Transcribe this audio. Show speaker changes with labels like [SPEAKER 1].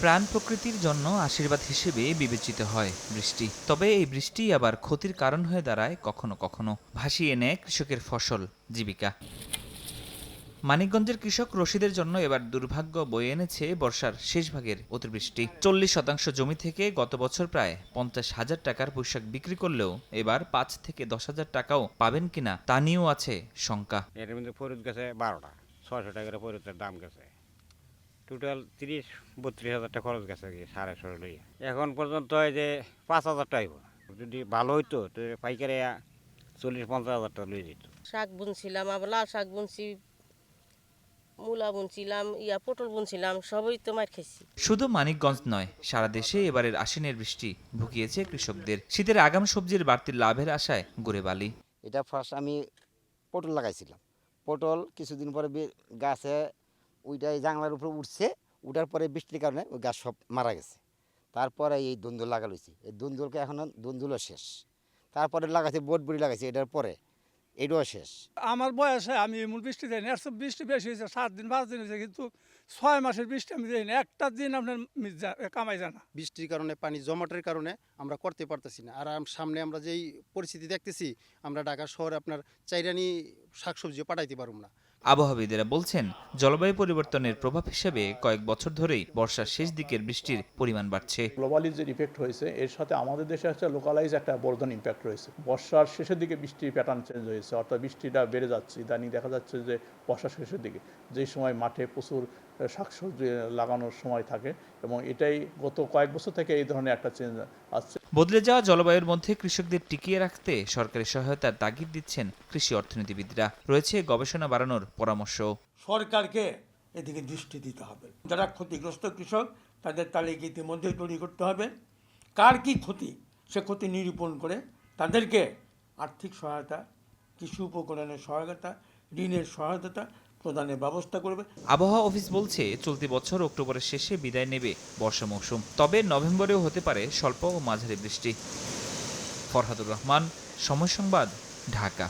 [SPEAKER 1] প্রাণ প্রকৃতির জন্য আশীর্বাদ হিসেবে বিবেচিত হয় বৃষ্টি। তবে এই বৃষ্টি আবার ক্ষতির কারণ হয়ে দাঁড়ায় কখনো কখনো। ভাসিয়ে নেয় কৃষকের ফসল, জীবিকা। মানিকগঞ্জের কৃষক রশিদের জন্য এবার দুর্ভাগ্য বয়ে এনেছে বর্ষার শেষ ভাগের অতিবৃষ্টি। চল্লিশ শতাংশ জমি থেকে গত বছর প্রায় পঞ্চাশ হাজার টাকার পোশাক বিক্রি করলেও এবার পাঁচ থেকে দশ হাজার টাকাও পাবেন কিনা তা নিয়েও আছে শঙ্কা।
[SPEAKER 2] এর মধ্যে ফরিদ গেছে বারোটা, ছয়শো টাকার ফরিদের দাম গেছে। টোটাল তিরিশ বত্রিশ হাজার টাকা খরচ গেছে কি সাড়ে ছশো লইয়া। এখন পর্যন্ত এই যে পাঁচ হাজার টাকা হইবো। যদি ভালো হইতো তো পাইকারে চল্লিশ পঞ্চাশ হাজার টাকা লই যেত।
[SPEAKER 3] শাক বুনছিলাম আবার লাল শাক বুনছি মূলা বুনছিলাম ইয়া পটল বুনছিলাম সবই তো মার খেয়েছি।
[SPEAKER 1] শুধু মানিকগঞ্জ নয় সারা দেশে এবারের আশ্বিনের বৃষ্টি ভুগিয়েছে কৃষকদের। শীতের আগাম সবজির বাড়তি লাভের আশায় গড়ে বালি।
[SPEAKER 4] এটা ফার্স্ট আমি পটল লাগাইছিলাম। পটল কিছুদিন পরে বে- গাছে ওইটাই জাংলার উপরে উঠছে উঠার পরে বৃষ্টির কারণে ওই গাছ সব মারা গেছে। তারপরে এই দুন্দুল লাগা লইছি। এই দুন্দুলকে এখন দুন্দুলও শেষ। তারপরে লাগাইছি বোট বুড়ি লাগাইছি এটার পরে এটাও শেষ।
[SPEAKER 5] আমার বয়সে আমি মূল বৃষ্টি দেয়নি সব বৃষ্টি বেশি হয়েছে সাত দিন পাঁচ দিন হয়েছে কিন্তু ছয় মাসের বৃষ্টি আমি দেয়নি একটা দিন আপনার কামাই জানা
[SPEAKER 6] বৃষ্টির কারণে পানি জমাটের কারণে আমরা করতে পারতেছি না। আর সামনে আমরা যেই পরিস্থিতি দেখতেছি আমরা ঢাকা শহরে আপনার চাইরানি শাকসবজিও পাঠাইতে পারব না।
[SPEAKER 1] আবহাওয়াবিদেরা বলছেন জলবায়ু পরিবর্তনের প্রভাব হিসেবে কয়েক বছর ধরেই বর্ষার শেষ দিকের বৃষ্টির পরিমাণ বাড়ছে।
[SPEAKER 7] গ্লোবালি যে ইফেক্ট হয়েছে এর সাথে আমাদের দেশে একটা লোকালাইজ একটা বর্ধন ইম্প্যাক্ট রয়েছে। বর্ষার শেষের দিকে বৃষ্টির প্যাটার্ন চেঞ্জ হয়েছে অর্থাৎ বৃষ্টিটা বেড়ে যাচ্ছে। ইদানিং দেখা যাচ্ছে যে বর্ষার শেষের দিকে যে সময় মাঠে প্রচুর শাকসবজি লাগানোর সময় থাকে এবং এটাই গত কয়েক বছর থেকে এই ধরনের একটা চেঞ্জ আসছে।
[SPEAKER 1] বদলে যাওয়া জলবায়ুর মধ্যে কৃষকদের টিকিয়ে রাখতে সরকারি সহায়তার তাগিদ দিচ্ছেন কৃষি অর্থনীতিবিদরা। রয়েছে গবেষণা বাড়ানোর পরামর্শ।
[SPEAKER 8] সরকারকে এদিকে দৃষ্টি দিতে হবে। যারা ক্ষতিগ্রস্ত কৃষক, তাদের তালিকা ইতিমধ্যে তৈরি করতে হবে। কার কি ক্ষতি? সে ক্ষতি নিরূপণ করে তাদেরকে আর্থিক সহায়তা, কৃষি উপকরণের সহায়তা, ঋণের সহায়তা প্রদানের ব্যবস্থা করবে।
[SPEAKER 1] আবহাওয়া অফিস বলছে, চলতি বছর অক্টোবরের শেষে বিদায় নেবে বর্ষা মৌসুম। তবে নভেম্বরেও হতে পারে স্বল্প ও মাঝারি বৃষ্টি। ফরহাদুর রহমান, সময় সংবাদ, ঢাকা।